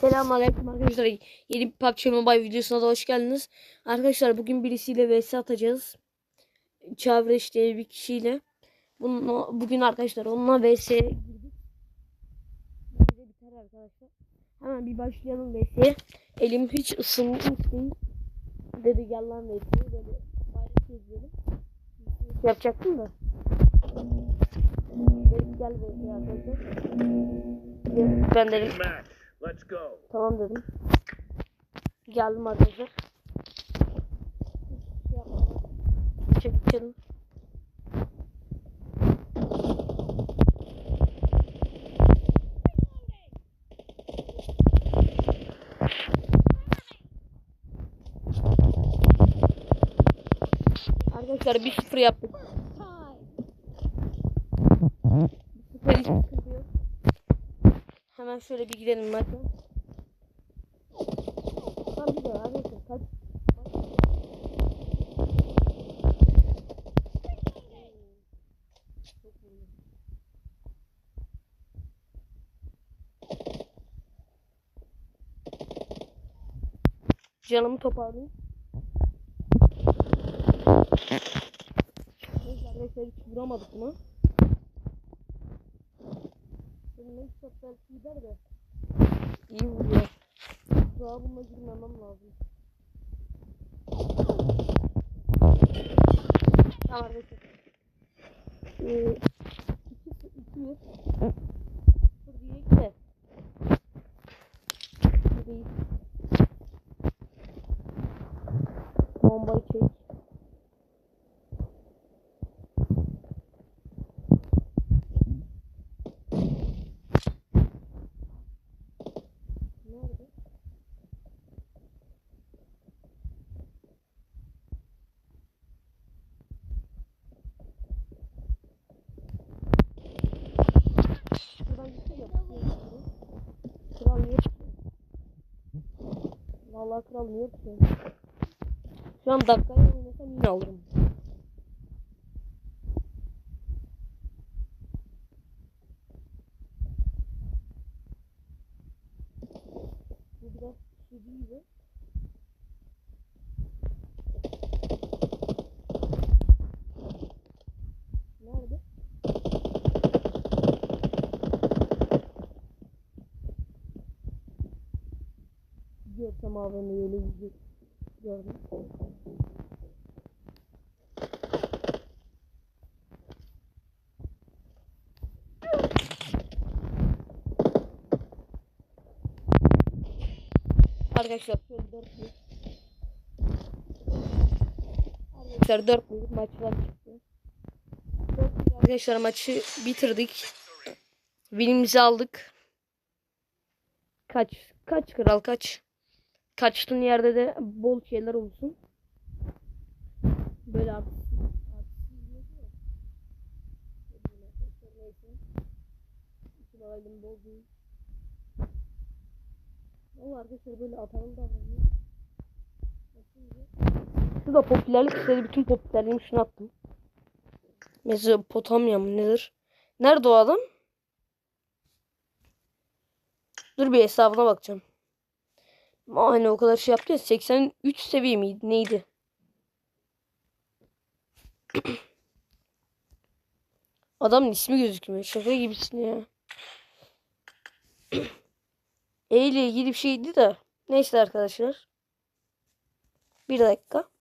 Selamünaleyküm arkadaşlar. Yeni bir PUBG Mobile videosuna da hoş geldiniz. Arkadaşlar bugün birisiyle vs atacağız. Çavreş diye bir kişiyle. Bununla, bugün arkadaşlar onunla vs biter arkadaşlar. Hemen bir başlayalım vs'ye. Elim hiç ısınmış değil. Dedi gel lan vs'ye. Böyle bayrak izleyelim. Yapacaktım da. Dedi gel vs'ye arkadaşlar. Ben dedim. Tamam dedim. Geldim arkadaşlar. Çekelim. Arkadaşlar bir sıfır yaptık. Bir sıfır. Hemen şöyle bir gidelim bakın. Tamam bir de arkadaşlar kaç. Canımı toparlayayım. Neyse arkadaşlar hiç vuramadık mı? Ne çok belki gider de. İyi vuruyor. Daha bununla girmemem lazım. Tamam arkadaşlar. Ee, iki, iki, bir. Dur diyecek de. Bu değil. Bombayı çek. Nerede? Şuradan bir şey yapıyor. Kral niye çıkıyor? Vallahi kral niye çıkıyor? Şu an dakikaya oynasam yine alırım. Bu biraz şey değil de. Nerede? AVM'yi öyle yüzü gördüm. Arkadaşlar şöyle 4 büyük. Arkadaşlar 4 büyük maçlar çıktı. Arkadaşlar maçı bitirdik. Winimizi aldık. Kaç? Kaç kral kaç? Kaçtığın yerde de bol şeyler olsun. Böyle artık. Alaydım bol değil. Valla arkadaşlar böyle atalı davranıyor. Şurada popülerlik istedi. Bütün popülerliğimi şuna attım. Mezopotamya mı nedir? Nerede o adam? Dur bir hesabına bakacağım. Hani o kadar şey yaptı ya. 83 seviye miydi? Neydi? Adamın ismi gözükmüyor. Şaka gibisin ya. E ile ilgili bir şeydi de. Neyse arkadaşlar. Bir dakika.